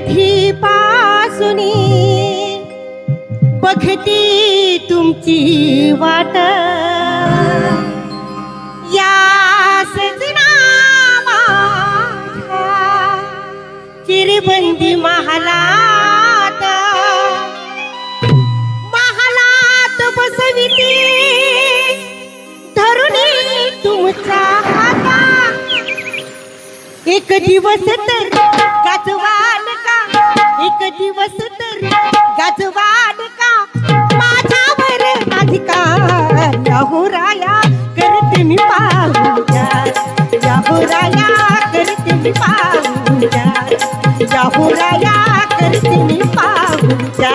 कधी पासुनी बघती तुमची वाट. या चिरबंदी महाला एक दिवस तर गाजवाल का? एक दिवस तर गाजवाल का? माझ्यावर अधिकार याहो राया करते मी पाहूया याहो राया करते मी पाहूया याहो राया करते मी पाहूया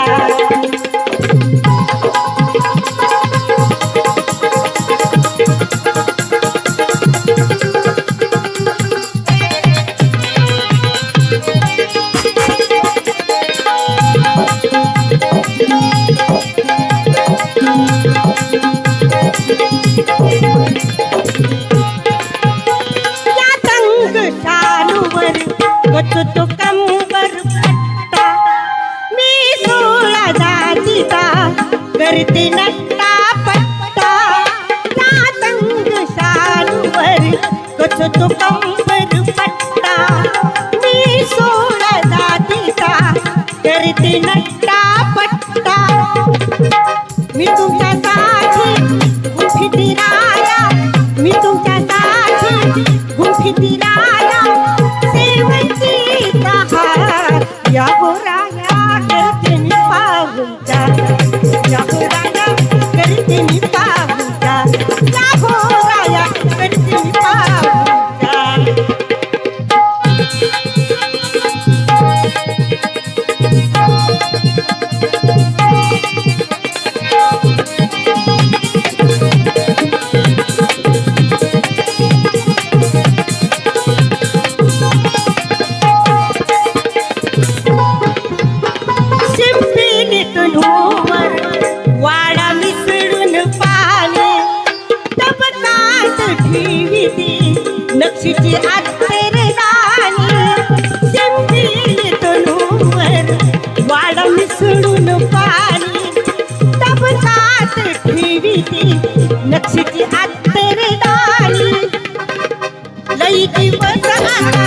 करते नट्टा पट्टा या तंग शालूवर नक्षीची आत्तर राणी. शिंपीत ढोवर वाडा मिसळून पाणी. नक्षीची आत्तर राणी. लई दिवस आता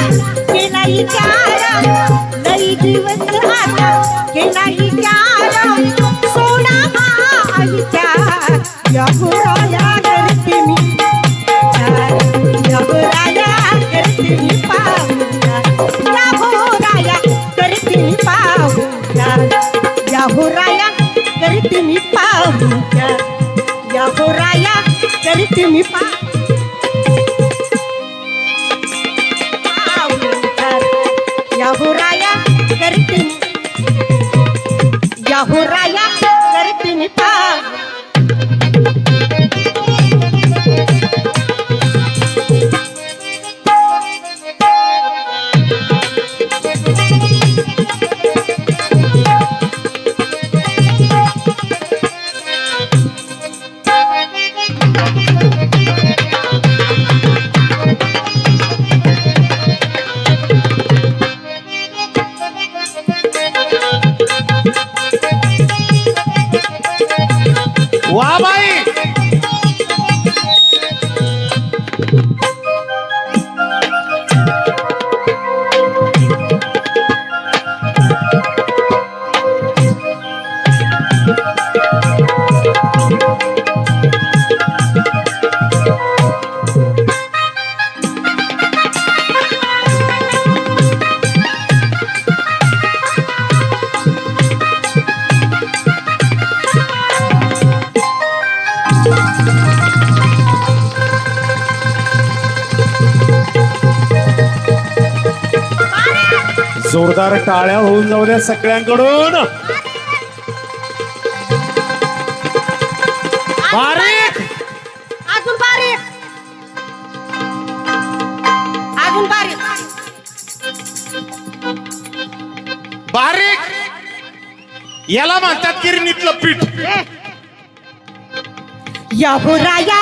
केला विचार लई दिवस आता केला विचार सोडा हा विचार या करते मी पाहुणा याहो राया करते. याहो राया जोरदार टाळ्या होऊन जाऊ द्या सगळ्यांकडून. बारीक. अजून बारीक. अजून बारीक. बारीक. याला म्हणतात किरणीतलं पीठ. याहो राया